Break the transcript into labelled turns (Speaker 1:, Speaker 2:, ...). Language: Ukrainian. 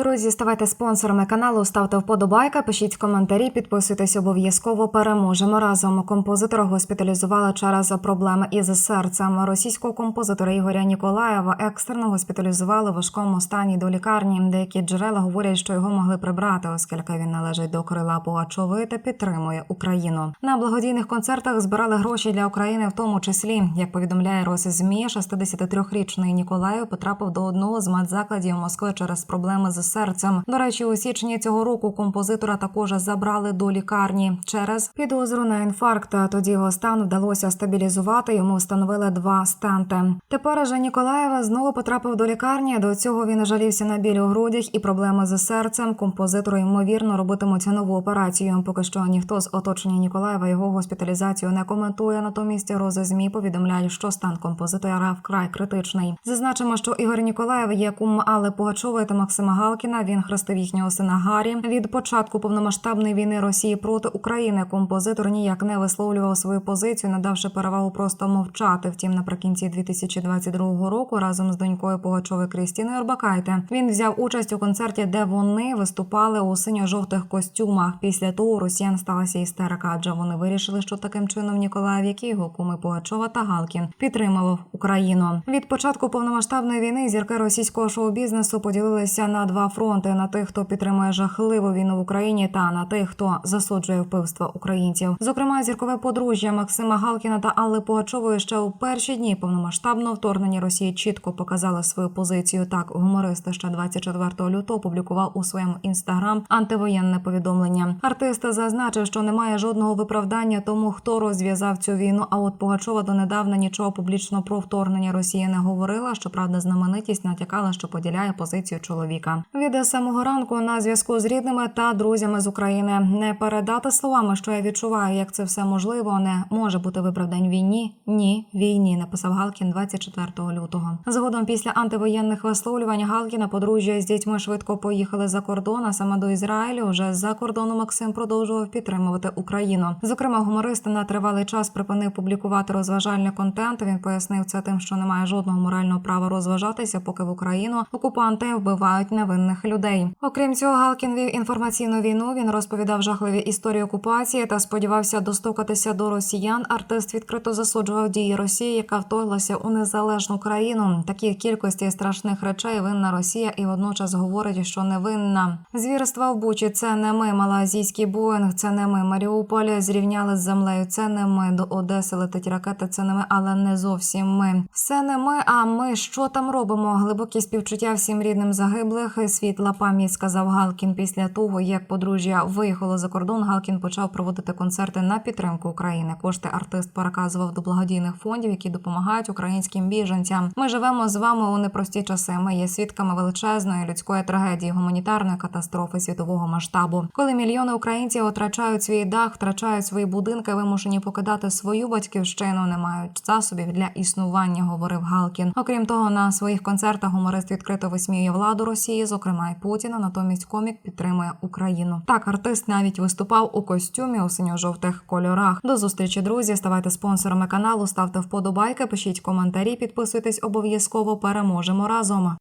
Speaker 1: Друзі, ставайте спонсорами каналу, ставте вподобайка, пишіть коментарі, підписуйтесь обов'язково. Переможемо разом. Композитора госпіталізували через проблеми із серцем. Російського композитора Ігоря Ніколаєва екстрено госпіталізували в важкому стані до лікарні. Деякі джерела говорять, що його могли прибрати, оскільки він належить до крила Пугачової та підтримує Україну. На благодійних концертах збирали гроші для України, в тому числі, як повідомляє Росзмі, 63-річний Ніколаєв потрапив до одного з медзакладів Москви через проблеми з серцем. До речі, у січні цього року композитора також забрали до лікарні через підозру на інфаркт. Тоді його стан вдалося стабілізувати. Йому встановили два стенти. Тепер же Ніколаєва знову потрапив до лікарні. До цього він жалівся на біль у грудях і проблеми з серцем. Композитору ймовірно робитимуть нову операцію. Поки що ніхто з оточення Ніколаєва його госпіталізацію не коментує. Натомість рози змі повідомляють, що стан композитора вкрай критичний. Зазначимо, що Ігор Ніколаєв є кум Алли Пугачової та Максима Галкіна. Він хрестив їхнього сина Гарі. Від початку повномасштабної війни Росії проти України композитор ніяк не висловлював свою позицію, надавши перевагу просто мовчати. Втім, наприкінці 2022 року разом з донькою Пугачової Крістіною Орбакайте він взяв участь у концерті, де вони виступали у синьо-жовтих костюмах. Після того росіян сталася істерика, адже вони вирішили, що таким чином Ніколаєв, як і його куми Пугачова та Галкін, підтримував Україну. Від початку повномасштабної війни зірки російського шоу-бізнесу поділилися на два фронти: на тих, хто підтримує жахливу війну в Україні, та на тих, хто засуджує вбивства українців. Зокрема, зіркове подружжя Максима Галкіна та Алли Пугачової ще у перші дні повномасштабного вторгнення Росії чітко показали свою позицію. Так, гуморист ще 24 лютого опублікував у своєму інстаграм антивоєнне повідомлення. Артист зазначив, що немає жодного виправдання тому, хто розв'язав цю війну. А от Пугачова донедавна нічого публічно про вторгнення Росії не говорила. Щоправда, знаменитість натякала, що поділяє позицію чоловіка. Від самого ранку на зв'язку з рідними та друзями з України не передати словами, що я відчуваю, як це все можливо, не може бути виправдань війні. Ні, війні, написав Галкін 24 лютого. Згодом після антивоєнних висловлювань Галкіна подружжя з дітьми швидко поїхали за кордон, а саме до Ізраїлю. Вже з-за кордону Максим продовжував підтримувати Україну. Зокрема, гуморист на тривалий час припинив публікувати розважальний контент. Він пояснив це тим, що немає жодного морального права розважатися, поки в Україну окупанти вбивають невинних людей. Окрім цього, Галкін вів інформаційну війну. Він розповідав жахливі історії окупації та сподівався достукатися до росіян. Артист відкрито засуджував дії Росії, яка вторглася у незалежну країну. Такі кількості страшних речей винна Росія і водночас говорить, що невинна. Звірства в Бучі це не ми. Малазійський Боїнг, це не ми. Маріуполь зрівняли з землею. Це не ми. До Одеси летить ракета. Це не ми, але не зовсім ми. Все не ми. А ми що там робимо? Глибокі співчуття всім рідним загиблих. Світла пам'ять сказав Галкін. Після того як подружжя виїхало за кордон, Галкін почав проводити концерти на підтримку України. Кошти артист переказував до благодійних фондів, які допомагають українським біженцям. Ми живемо з вами у непрості часи. Ми є свідками величезної людської трагедії, гуманітарної катастрофи світового масштабу. Коли мільйони українців втрачають свій дах, втрачають свої будинки, вимушені покидати свою батьківщину, не мають засобів для існування, говорив Галкін. Окрім того, на своїх концертах гуморист відкрито висміює владу Росії, зокрема й Путіна. Натомість комік підтримує Україну. Так, артист навіть виступав у костюмі у синьо-жовтих кольорах. До зустрічі, друзі. Ставайте спонсорами каналу, ставте вподобайки, пишіть коментарі, підписуйтесь обов'язково. Переможемо разом.